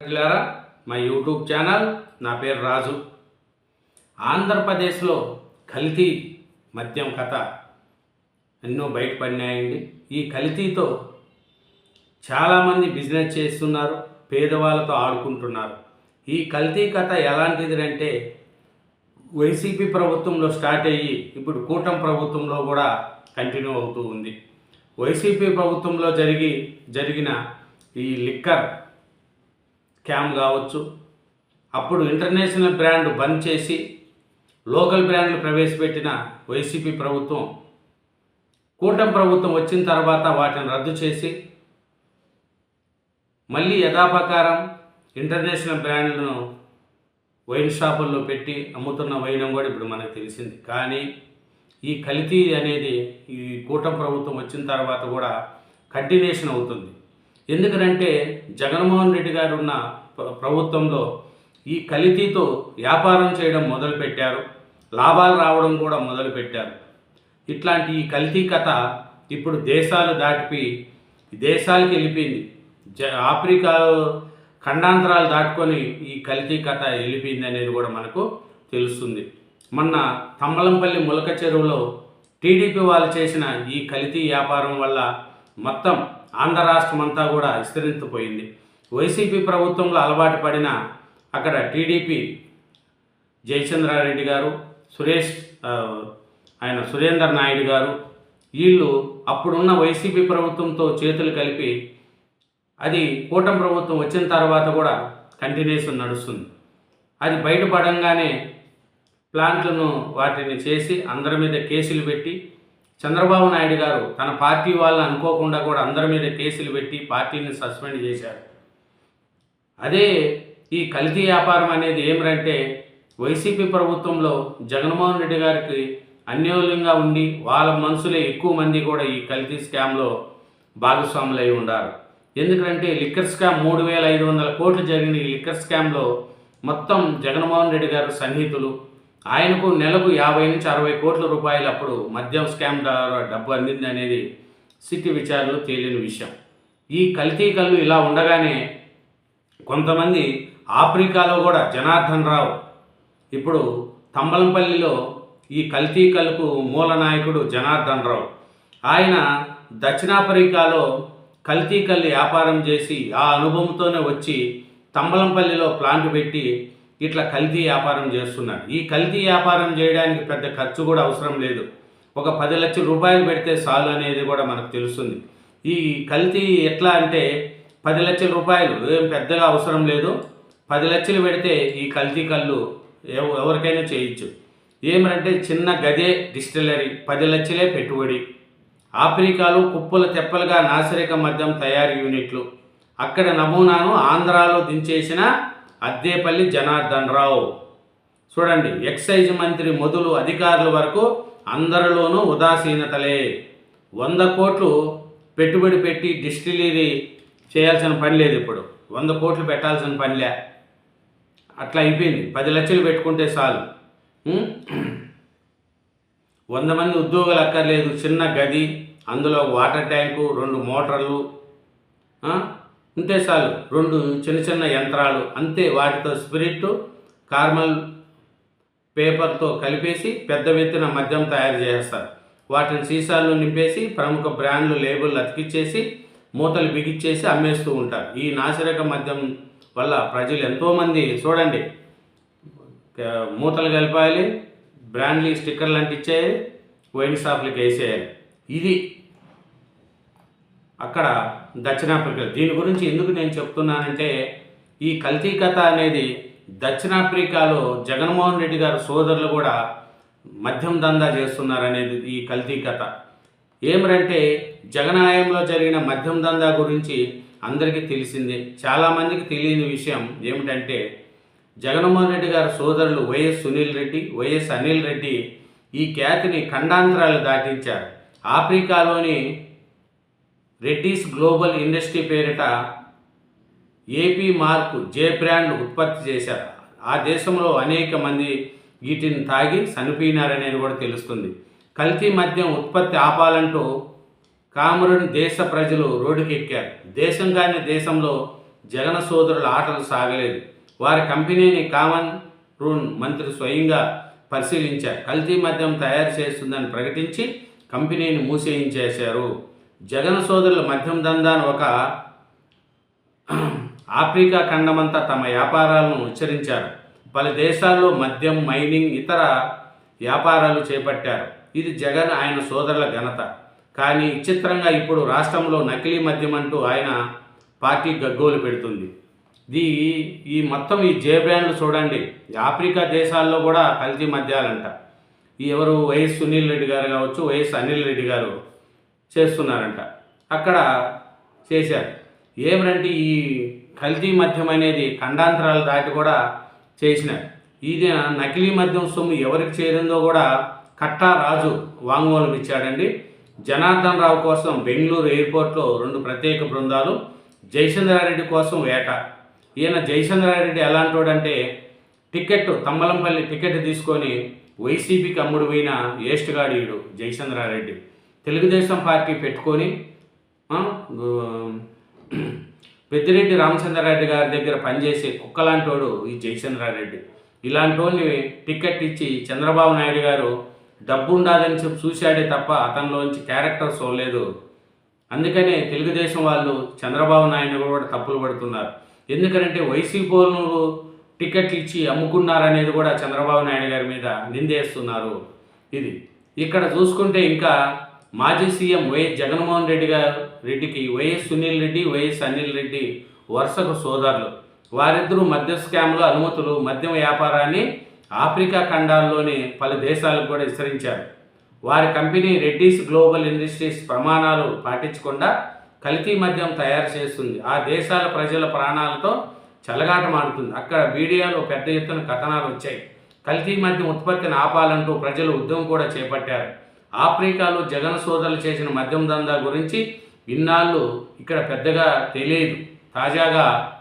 మిత్రులారా మా YouTube channel నా పేరు రాజు. ఆంధ్రప్రదేశ్లో కల్తీ మద్యం కథ ఎన్నో బయటపడినాయండి. ఈ కల్తీతో చాలామంది బిజినెస్ చేస్తున్నారు పేదవాళ్ళతో ఆడుకుంటున్నారు. ఈ కల్తీ కథ ఎలాంటిది అంటే వైసీపీ ప్రభుత్వంలో స్టార్ట్ అయ్యి ఇప్పుడు కూటమి ప్రభుత్వంలో కూడా కంటిన్యూ అవుతూ ఉంది. వైసీపీ ప్రభుత్వంలో జరిగి జరిగిన ఈ లిక్కర్ స్కామ్ కావచ్చు. అప్పుడు ఇంటర్నేషనల్ బ్రాండ్ బంద్ చేసి లోకల్ బ్రాండ్లు ప్రవేశపెట్టిన వైసీపీ ప్రభుత్వం కూటమి ప్రభుత్వం వచ్చిన తర్వాత వాటిని రద్దు చేసి మళ్ళీ యథాప్రకారం ఇంటర్నేషనల్ బ్రాండ్లను వైన్ షాపుల్లో పెట్టి అమ్ముతున్న వైనం కూడా ఇప్పుడు మనకు తెలిసింది. కానీ ఈ కల్తీ అనేది ఈ కూటమి ప్రభుత్వం వచ్చిన తర్వాత కూడా కంటిన్యూషన్ అవుతుంది. ఎందుకంటే జగన్మోహన్ రెడ్డి గారు ఉన్న ప్ర- ప్రభుత్వంలో ఈ కలితీతో వ్యాపారం చేయడం మొదలుపెట్టారు. లాభాలు రావడం కూడా మొదలుపెట్టారు. ఇట్లాంటి ఈ కల్తీ కథ ఇప్పుడు దేశాలు దాటిపి దేశాలకి వెళ్ళిపోయింది. జ ఆఫ్రికాలో ఖండాంతరాలు దాటుకొని ఈ కల్తీ కథ వెళ్ళిపోయింది అనేది కూడా మనకు తెలుస్తుంది. మొన్న తమ్మలంపల్లి ములక చెరువులో టీడీపీ వాళ్ళు చేసిన ఈ కల్తీ వ్యాపారం వల్ల మొత్తం ఆంధ్ర రాష్ట్రం అంతా కూడా విస్తరించిపోయింది. వైసీపీ ప్రభుత్వంలో అలవాటు పడిన అక్కడ టీడీపీ జయచంద్రారెడ్డి గారు సురేష్ ఆయన సురేందర్ నాయుడు గారు వీళ్ళు అప్పుడున్న వైసీపీ ప్రభుత్వంతో చేతులు కలిపి అది కూటమి ప్రభుత్వం వచ్చిన తర్వాత కూడా కంటిన్యూషన్ నడుస్తుంది. అది బయటపడంగానే ప్లాంట్లను వాటిని చేసి అందరి మీద కేసులు పెట్టి చంద్రబాబు నాయుడు గారు తన పార్టీ వాళ్ళని అనుకోకుండా కూడా అందరి మీద కేసులు పెట్టి పార్టీని సస్పెండ్ చేశారు. అదే ఈ కల్తీ వ్యాపారం అనేది ఏమిటంటే వైసీపీ ప్రభుత్వంలో జగన్మోహన్ రెడ్డి గారికి అన్యోన్యంగా ఉండి వాళ్ళ మనసులే ఎక్కువ మంది కూడా ఈ కల్తీ స్కామ్లో భాగస్వాములై ఉన్నారు ఎందుకంటే లిక్కర్ స్కామ్ మూడు వేల ఐదు వందల కోట్లు జరిగిన ఈ లిక్కర్ స్కామ్లో మొత్తం జగన్మోహన్ రెడ్డి గారు సన్నిహితులు ఆయనకు నెలకు యాభై నుంచి అరవై కోట్ల రూపాయలు అప్పుడు మద్యం స్కామ్ ద్వారా డబ్బు అందింది అనేది సిటీ విచారణలో తేలిన విషయం. ఈ కల్తీ కళ్ళు ఇలా ఉండగానే కొంతమంది ఆఫ్రికాలో కూడా జనార్దన్ రావు ఇప్పుడు తంబలంపల్లిలో ఈ కల్తీ కళ్ళకు మూల నాయకుడు జనార్దన్ రావు. ఆయన దక్షిణాఫ్రికాలో కల్తీ కళ్ళు వ్యాపారం చేసి ఆ అనుభవంతోనే వచ్చి తంబలంపల్లిలో ప్లాంట్ పెట్టి ఇట్లా కల్తీ వ్యాపారం చేస్తున్నారు ఈ కల్తీ వ్యాపారం చేయడానికి పెద్ద ఖర్చు కూడా అవసరం లేదు. ఒక పది లక్షల రూపాయలు పెడితే చాలు అనేది కూడా మనకు తెలుస్తుంది. ఈ కల్తీ ఎట్లా అంటే పది లక్షల రూపాయలు ఏం పెద్దగా అవసరం లేదు. పది లక్షలు పెడితే ఈ కల్తీ కళ్ళు ఎవరికైనా చేయొచ్చు. ఏమంటే చిన్న గదే డిస్టిలరీ పది లక్షలే పెట్టుబడి. ఆఫ్రికాలో కుప్పలు తెప్పలుగా నాసిరక మద్యం తయారీ యూనిట్లు. అక్కడ నమూనాను ఆంధ్రాలో దించేసిన అద్దేపల్లి జనార్దన్ రావు. చూడండి ఎక్సైజ్ మంత్రి మొదలు అధికారుల వరకు అందరిలోనూ ఉదాసీనతలే. వంద కోట్లు పెట్టుబడి పెట్టి డిస్టిలరీ చేయాల్సిన పని లేదు ఇప్పుడు. వంద కోట్లు పెట్టాల్సిన పనిలే. అట్లా అయిపోయింది. పది లక్షలు పెట్టుకుంటే చాలు. వంద మంది ఉద్యోగాలు అక్కర్లేదు. చిన్న గది అందులో వాటర్ ట్యాంకు రెండు మోటార్లు ఉంటే చాలు. రెండు చిన్న చిన్న యంత్రాలు అంతే వాటితో స్పిరిట్ కార్మల్ పేపర్తో కలిపేసి పెద్ద ఎత్తున మద్యం తయారు చేస్తారు. వాటిని సీసాల్లో నింపేసి ప్రముఖ బ్రాండ్లు లేబుల్ అతికిచ్చేసి మూతలు బిగిచ్చేసి అమ్మేస్తూ ఉంటారు. ఈ నాసిరక మద్యం వల్ల ప్రజలు ఎంతోమంది చూడండి మూతలు కలిపాలి బ్రాండ్లీ స్టిక్కర్లు అంటించేయాలి వైన్ షాప్లకి వేసేయాలి. ఇది అక్కడ దక్షిణాఫ్రికా దీని గురించి ఎందుకు నేను చెప్తున్నానంటే ఈ కల్తీ కథ అనేది దక్షిణాఫ్రికాలో జగన్మోహన్ రెడ్డి గారి సోదరులు కూడా మద్యం దందా చేస్తున్నారనేది ఈ కల్తీ కథ. ఏమిటంటే జగనాయంలో జరిగిన మద్యం దందా గురించి అందరికీ తెలిసిందే. చాలామందికి తెలియని విషయం ఏమిటంటే జగన్మోహన్ రెడ్డి గారి సోదరులు వైఎస్ సునీల్ రెడ్డి వైఎస్ అనిల్ రెడ్డి ఈ ఖ్యాతిని ఖండాంతరాలు దాటించారు. ఆఫ్రికాలోని రెడ్డీస్ గ్లోబల్ ఇండస్ట్రీ పేరిట ఏపీ మార్క్ జే బ్రాండ్ ఉత్పత్తి చేశారు. ఆ దేశంలో అనేక మంది వీటిని తాగి చనిపోయినారనేది కూడా తెలుస్తుంది. కల్తీ మద్యం ఉత్పత్తి ఆపాలంటూ కామరూన్ దేశ ప్రజలు రోడ్డుకెక్కారు. దేశం కాని దేశంలో జగన్ సోదరుల ఆటలు సాగలేదు. వారి కంపెనీని కామన్ రూన్ మంత్రి స్వయంగా పరిశీలించారు. కల్తీ మద్యం తయారు చేస్తుందని ప్రకటించి కంపెనీని మూసేయించేశారు. జగన్ సోదరుల మద్యం దందాను ఒక ఆఫ్రికా ఖండమంతా తమ వ్యాపారాలను ఉచ్చరించారు. పలు దేశాల్లో మద్యం మైనింగ్ ఇతర వ్యాపారాలు చేపట్టారు. ఇది జగన్ ఆయన సోదరుల ఘనత. కానీ విచిత్రంగా ఇప్పుడు రాష్ట్రంలో నకిలీ మద్యం అంటూ ఆయన పార్టీ గగ్గోలు పెడుతుంది. ఇది ఈ మొత్తం ఈ జే బ్రాండ్లు చూడండి. ఆఫ్రికా దేశాల్లో కూడా కల్తీ మద్యాలంట. ఎవరు వైఎస్ సునీల్ రెడ్డి గారు కావచ్చు వైఎస్ అనిల్ రెడ్డి గారు చేస్తున్నారంట. అక్కడ చేశారు. ఏమిటంటే ఈ కల్తీ మద్యం అనేది ఖండాంతరాలు దాటి కూడా చేసినారు. ఇది నకిలీ మద్యం సొమ్ము ఎవరికి చేరిందో కూడా కట్టా రాజు వాంగ్మూలం ఇచ్చాడండి. జనార్దన్ రావు కోసం బెంగళూరు ఎయిర్పోర్ట్లో రెండు ప్రత్యేక బృందాలు జయచంద్రారెడ్డి కోసం వేట ఈయన జయచంద్రారెడ్డి ఎలాంటోడంటే టికెట్ తమ్మలంపల్లి టికెట్ తీసుకొని వైసీపీకి అమ్ముడు పోయిన ఏస్ట్గాడీయుడు జయచంద్రారెడ్డి తెలుగుదేశం పార్టీ పెట్టుకొని పెద్దిరెడ్డి రామచంద్రారెడ్డి గారి దగ్గర పనిచేసే కుక్కలాంటోడు ఈ జయచంద్రారెడ్డి. ఇలాంటి వాళ్ళని టికెట్ ఇచ్చి చంద్రబాబు నాయుడు గారు డబ్బు ఉండాలని చెప్పి చూశాడే తప్ప అతనిలోంచి క్యారెక్టర్ చూడలేదు. అందుకనే తెలుగుదేశం వాళ్ళు చంద్రబాబు నాయుడు కూడా తప్పులు పడుతున్నారు. ఎందుకంటే వైసీపీ టికెట్లు ఇచ్చి అమ్ముకున్నారనేది కూడా చంద్రబాబు నాయుడు గారి మీద నిందేస్తున్నారు. ఇది ఇక్కడ చూసుకుంటే ఇంకా మాజీ సీఎం వైఎస్ జగన్మోహన్ రెడ్డి గారు రెడ్డికి వైఎస్ సునీల్ రెడ్డి వైఎస్ అనిల్ రెడ్డి వరుసకు సోదరులు. వారిద్దరూ మద్య స్కామ్లు అనుమతులు మద్యం వ్యాపారాన్ని ఆఫ్రికా ఖండాల్లోని పలు దేశాలకు కూడా విస్తరించారు. వారి కంపెనీ రెడ్డీస్ గ్లోబల్ ఇండస్ట్రీస్ ప్రమాణాలు పాటించకుండా కల్తీ మద్యం తయారు చేస్తుంది. ఆ దేశాల ప్రజల ప్రాణాలతో చెలగాటమాడుతుంది అక్కడ మీడియాలో పెద్ద ఎత్తున కథనాలు వచ్చాయి. కల్తీ మద్యం ఉత్పత్తిని ఆపాలంటూ ప్రజలు ఉద్యమం కూడా చేపట్టారు. ఆఫ్రికాలో జగన్ సోదరులు చేసిన మద్యం దందా గురించి ఇన్నాళ్ళు ఇక్కడ పెద్దగా తెలియదు. తాజాగా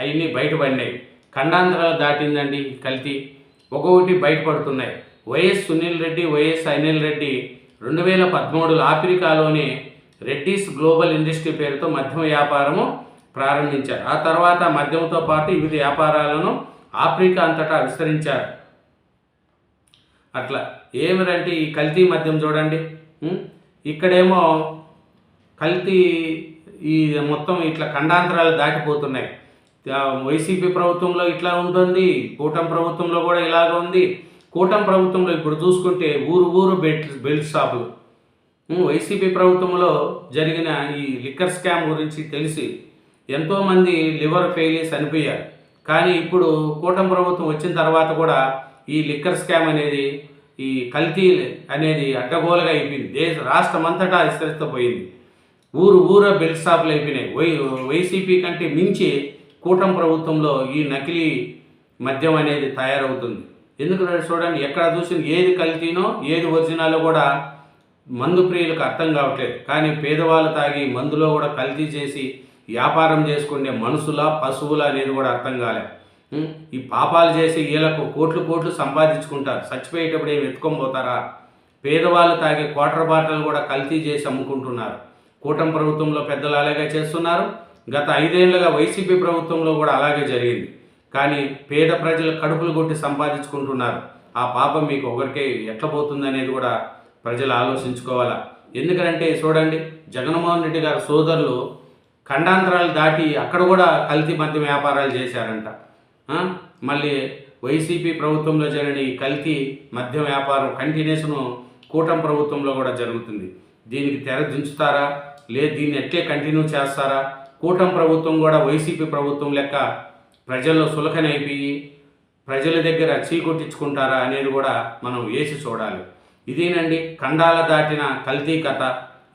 అవన్నీ బయటపడినాయి. ఖండాంతరాలు దాటిందండి కల్తీ. ఒక్కొక్కటి బయటపడుతున్నాయి. వైఎస్ సునీల్ రెడ్డి వైఎస్ అనిల్ రెడ్డి రెండు వేల పదమూడులో ఆఫ్రికాలోని రెడ్డీస్ గ్లోబల్ ఇండస్ట్రీ పేరుతో మద్యం వ్యాపారము ప్రారంభించారు. ఆ తర్వాత మద్యంతో పాటు వివిధ వ్యాపారాలను ఆఫ్రికా అంతటా విస్తరించారు. అట్లా. ఏమిరంటే ఈ కల్తీ మద్యం చూడండి. ఇక్కడేమో కల్తీ ఈ మొత్తం ఇట్లా ఖండాంతరాలు దాటిపోతున్నాయి. వైసీపీ ప్రభుత్వంలో ఇట్లా ఉంటుంది కూటమి ప్రభుత్వంలో కూడా ఇలాగ ఉంది. కూటమి ప్రభుత్వంలో ఇప్పుడు చూసుకుంటే ఊరు ఊరు బెల్ట్ బెల్ట్ షాపులు. వైసీపీ ప్రభుత్వంలో జరిగిన ఈ లిక్కర్ స్కామ్ గురించి తెలిసి ఎంతోమంది లివర్ ఫెయిలీస్ చనిపోయారు కానీ ఇప్పుడు కూటమి ప్రభుత్వం వచ్చిన తర్వాత కూడా ఈ లిక్కర్ స్కామ్ అనేది ఈ కల్తీ అనేది అడ్డగోలుగా అయిపోయింది. దేశ రాష్ట్రం అంతటా విస్తరిస్తూ పోయింది ఊరు ఊర బెల్ట్ షాపులు అయిపోయినాయి. వై వైసీపీ కంటే మించి కూటమి ప్రభుత్వంలో ఈ నకిలీ మద్యం అనేది తయారవుతుంది. ఎందుకంటే చూడండి ఎక్కడ చూసిన ఏది కల్తీనో ఏది ఒరిజినాలో కూడా మందు ప్రియులకు అర్థం కావట్లేదు. కానీ పేదవాళ్ళు తాగి మందులో కూడా కల్తీ చేసి వ్యాపారం చేసుకునే మనుషుల పశువుల అనేది కూడా అర్థం కాలే. ఈ పాపాలు చేసి వీళ్ళకు కోట్లు కోట్లు సంపాదించుకుంటారు. చచ్చిపోయేటప్పుడు ఏమి ఎత్తుకొని పోతారా పేదవాళ్ళు తాగే క్వార్టర్ బాటలు కూడా కల్తీ చేసి అమ్ముకుంటున్నారు. కూటమి ప్రభుత్వంలో పెద్దలు అలాగే చేస్తున్నారు. గత ఐదేళ్ళుగా వైసీపీ ప్రభుత్వంలో కూడా అలాగే జరిగింది. కానీ పేద ప్రజలు కడుపులు కొట్టి సంపాదించుకుంటున్నారు. ఆ పాపం మీకు ఒకరికే ఎట్లా పోతుంది అనేది కూడా ప్రజలు ఆలోచించుకోవాలా? ఎందుకంటే చూడండి జగన్మోహన్ రెడ్డి గారి సోదరులు ఖండాంతరాలు దాటి అక్కడ కూడా కల్తీ మద్యం వ్యాపారాలు చేశారంట. మళ్ళీ వైసీపీ ప్రభుత్వంలో జరిగిన ఈ కల్తీ మద్యం వ్యాపారం కంటిన్యూస్ను కూటమి ప్రభుత్వంలో కూడా జరుగుతుంది. దీనికి తెర దించుతారా? లేదు దీన్ని ఎట్లే కంటిన్యూ చేస్తారా? కూటమి ప్రభుత్వం కూడా వైసీపీ ప్రభుత్వం లెక్క ప్రజల్లో సులకనైపోయి ప్రజల దగ్గర చీకొట్టించుకుంటారా అనేది కూడా మనం వేసి చూడాలి. ఇదేనండి ఖండాల దాటిన కల్తీ కథ.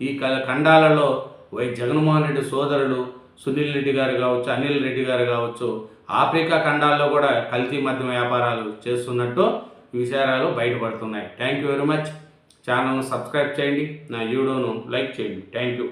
ఈ కండాలలో ఖండాలలో వై జగన్మోహన్ రెడ్డి సోదరులు సునీల్ రెడ్డి గారు కావచ్చు అనిల్ రెడ్డి గారు కావచ్చు ఆఫ్రికా ఖండాల్లో కూడా కల్తీ మద్యం వ్యాపారాలు చేస్తున్నట్టు విషయాలు బయటపడుతున్నాయి. థ్యాంక్ యూ వెరీ మచ్ ఛానల్ను సబ్స్క్రైబ్ చేయండి. నా వీడియోను లైక్ చేయండి. Thank you